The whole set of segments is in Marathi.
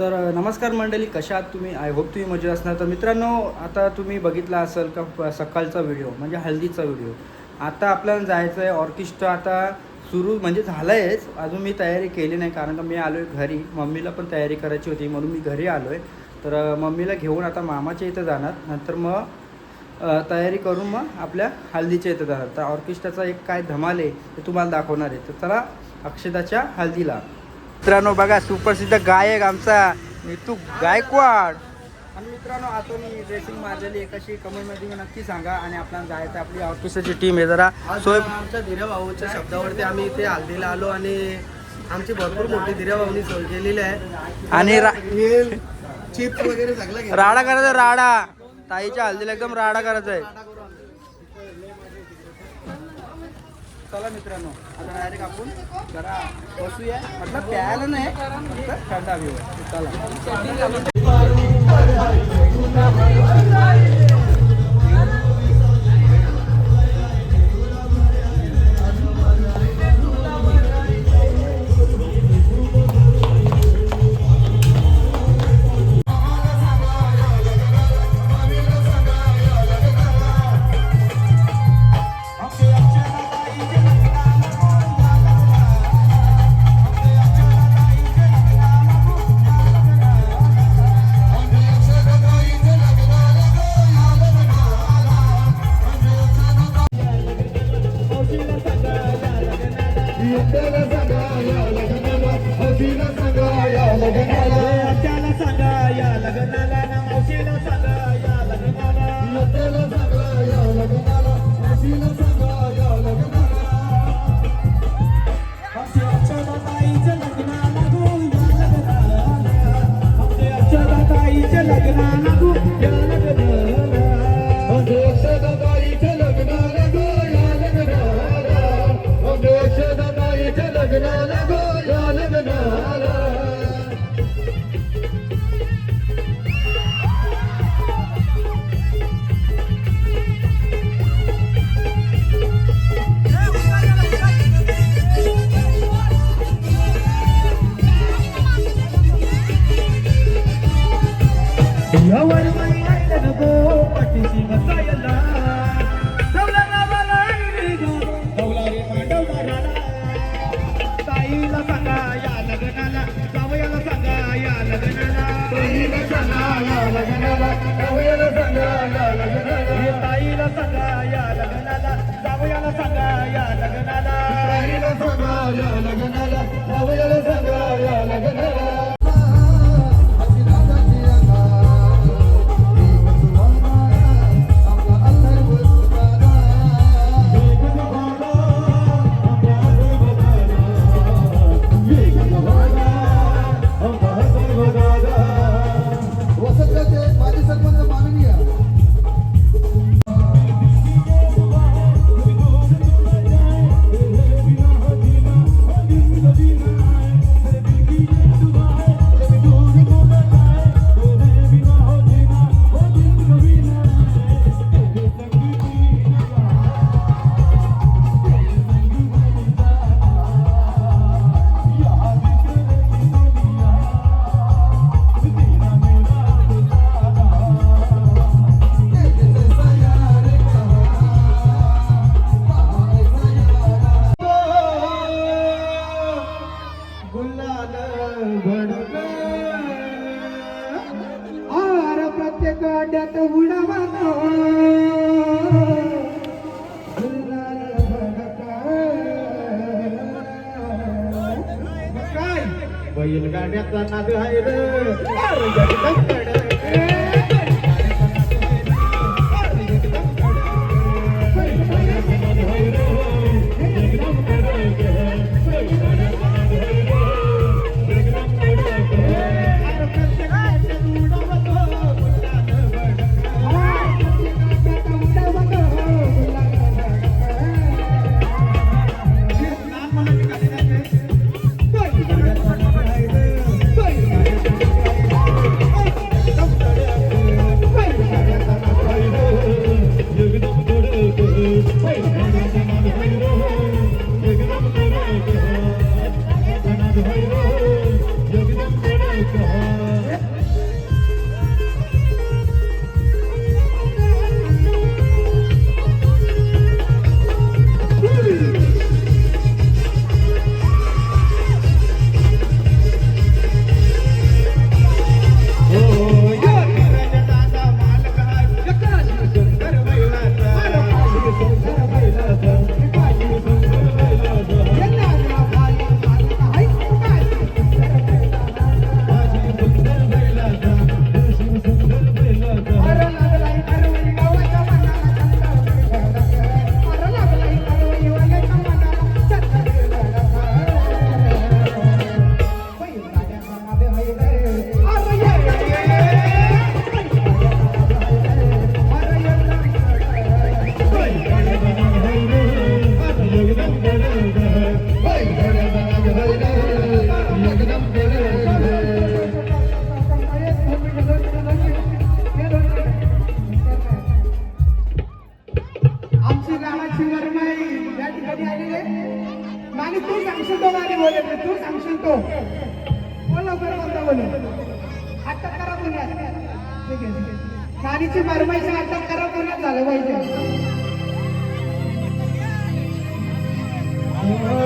तर नमस्कार मंडळी कशा आहात तुम्ही? आय होप तुम्ही मजे असणार. तर मित्रांनो आता तुम्ही बघितला असेल का सकाळचा व्हिडिओ म्हणजे हळदीचा व्हिडिओ. आता आपल्याला जायचं आहे ऑर्केस्ट्रा आता सुरू म्हणजे झालं आहेच अजून मी तयारी केली नाही कारण का मी आलो आहे घरी. मम्मीला पण तयारी करायची होती म्हणून मी घरी आलो आहे तर मम्मीला घेऊन आता मामाच्या इथं जाणार. नंतर मग तयारी करून मग आपल्या हळदीच्या इथं जाणार. तर ऑर्केस्ट्राचा एक काय धमाल आहे ते तुम्हाला दाखवणार आहे. तर चला अक्षदाच्या हळदीला मित्रांनो बघा सुप्रसिद्ध गायक आमचा नितू गायकवाड. आणि मित्रांनो आता मी ड्रेसिंग मारलेली आहे कशी कमेंटमध्ये नक्की सांगा आणि आपल्याला जायचं आपली ऑर्केस्ट्राची टीम आहे जरा. सोय आमच्या धीऱ्या भाऊच्या शब्दावरती आम्ही इथे हल्दीला आलो आणि आमची भरपूर मोठी धीऱ्या भाऊनी सोय केलेली आहे. आणि रा- चिप्स वगैरे सगळं घेतलं. राडा करायचा राडा. ताईच्या हल्दीला एकदम राडा करायचा आहे चला मित्रांनो आता डायरेक्ट आपण जरा बसूया. म्हटलं प्यायला नाही फक्त थंडा घेऊ चला. प्रत्येक अड्यात काय बैलगाड्याचा नाद आहे रे. अरे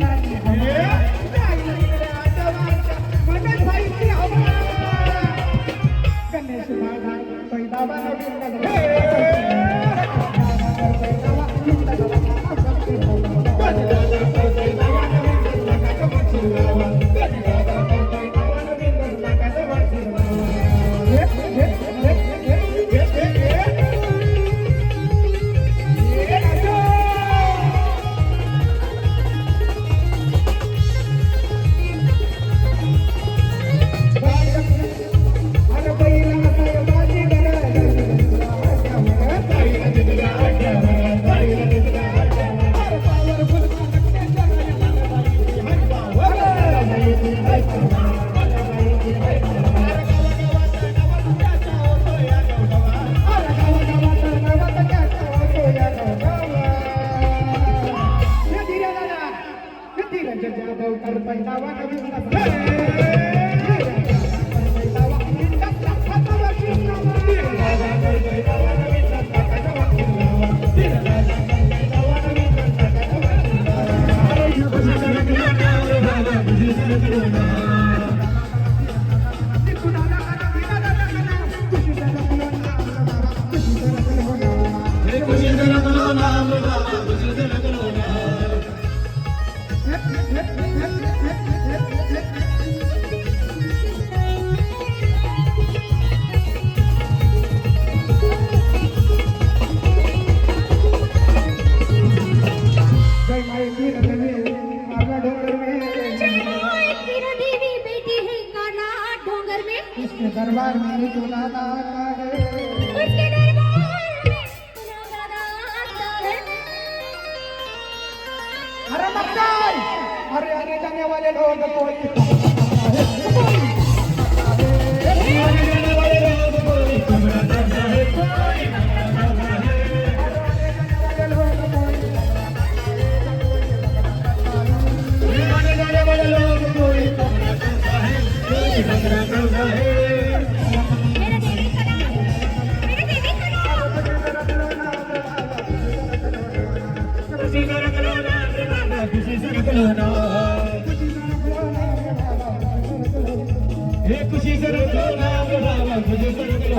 Thank you.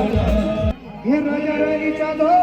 हे राजा राणीच्या जोडीला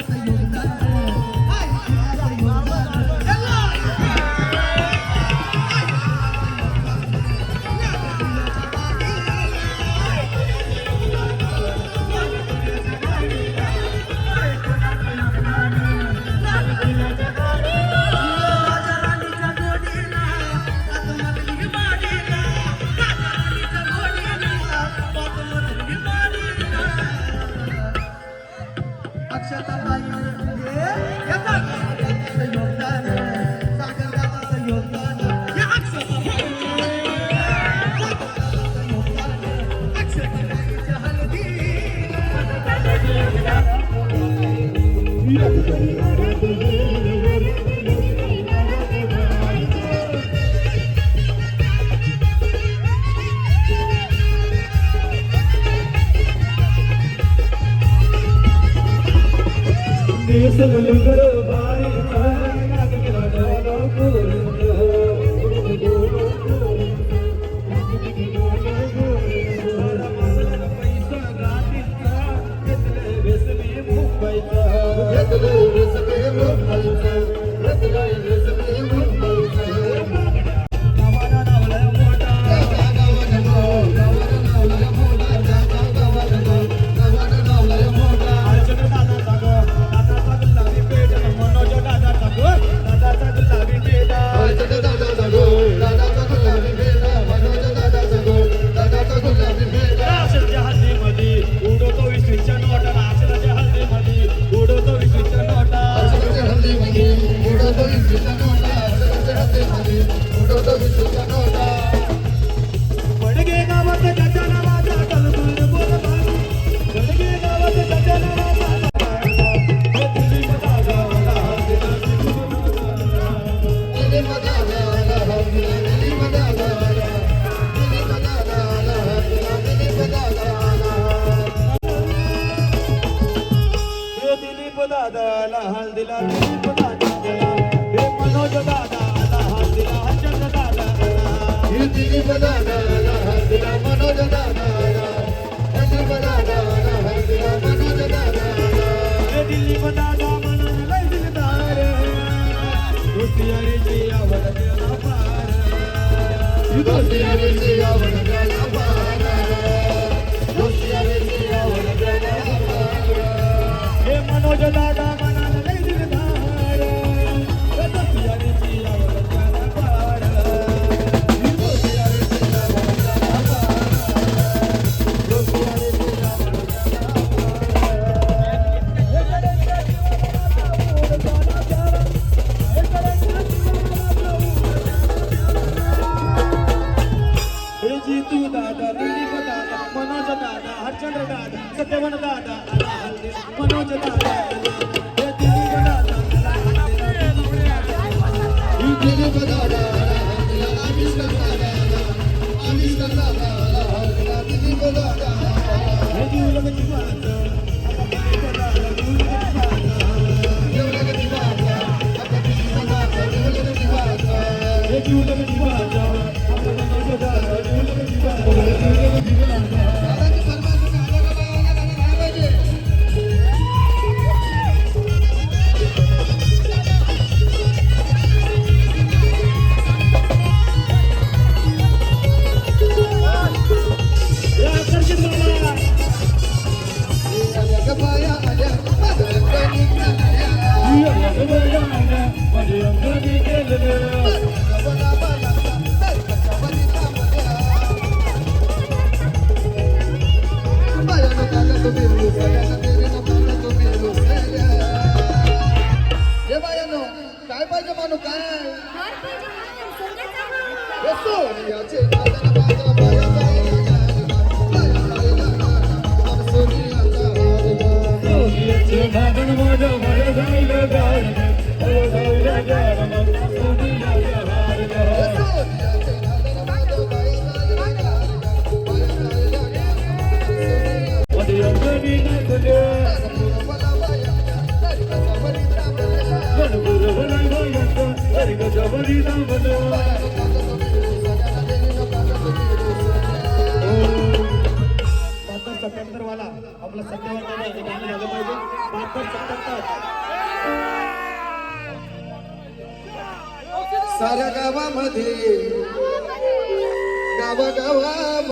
Thank you. ¡Gracias! ರೇವಣ ದಾದ ಮನೋಜ ದಾದ Thank you. जबरी सत्याहत्तर वाला आपला सत्यावर हे गाणं झालं पाहिजे साऱ्या गावामध्ये गावागावा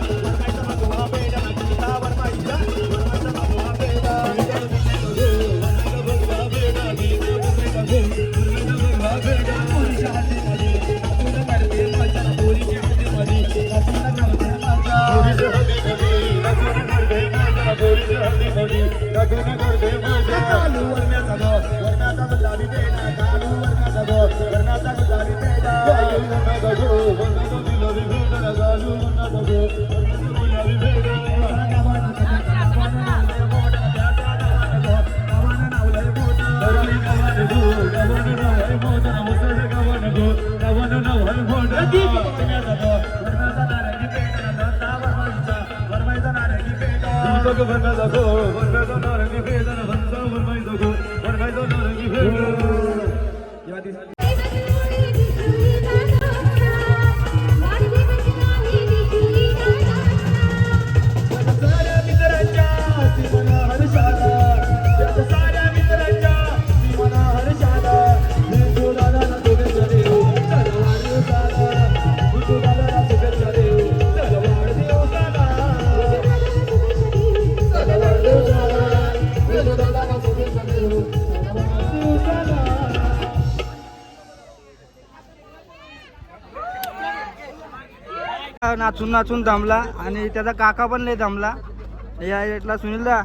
लगन करते मजा कालू वरण्याचा गो वरण्याचा गुलाबी पेडा कालू वरण्याचा नाचून नाचून दमला आणि त्याचा काका पण लय दमला या इथला सुनील दा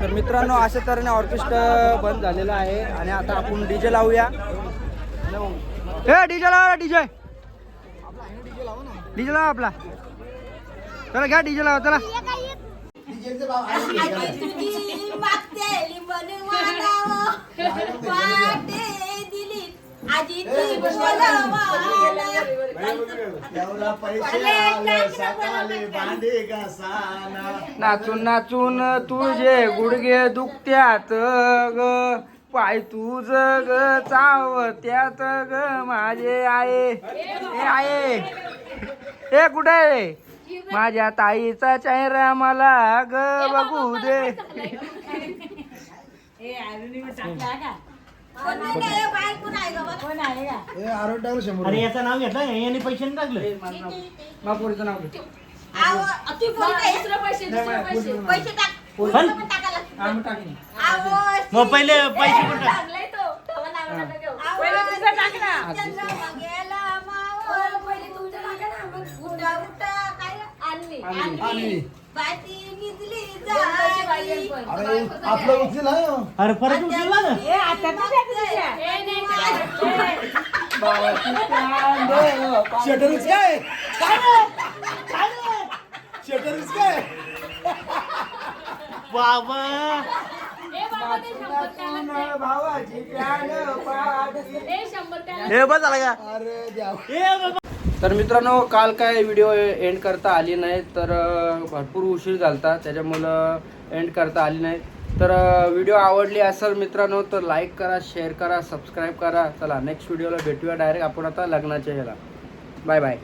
तर मित्रांनो अशा तऱ्हेने ऑर्केस्ट्रा बंद झालेला आहे आणि आता आपण डीजे लावूया हे डीजे लावा डीजे डीजे लावा आपला चला घ्या डीजे लावा चला नाचून नाचून तुझे गुडघे दुखत्यात ग. पाय तुझ ग चावत्यात ग. माझे आहे. हे आहे. हे कुठे आहे? माझ्या ताईचा चेहरा मला ग बघू दे. अरे याचं नाव घेतलं? यांनी पैसे नाही टाकले? महापुरीचं नाव घे. पैसे टाक. चल. पण टाकायला आम्ही टाकीन. मग पहिले पैसे कुठं टाक? चांगलाय तो. तेव्हा नाव नका घेऊ. पहिलं तुझं टाक ना. चंद्रभागेला मावळ, पहिले तुमचं टाका ना. मग उठा, उठा, काय? आणली. आणली. बाती निजली जाई. आपलं उचल अरे परत उचलला ना? हे आता हे काय शटरच काय बाबा तर मित्रांनो काल काय व्हिडिओ एंड करता आली नाही तर भरपूर उशीर झालता त्याच्यामुळं एंड करता आली नाही. तर व्हिडिओ आवडली असेल मित्रांनो तर लाईक करा शेअर करा सबस्क्राईब करा. चला नेक्स्ट व्हिडिओला भेटूया डायरेक्ट आपण आता लग्नाच्या ह्याला. Bye bye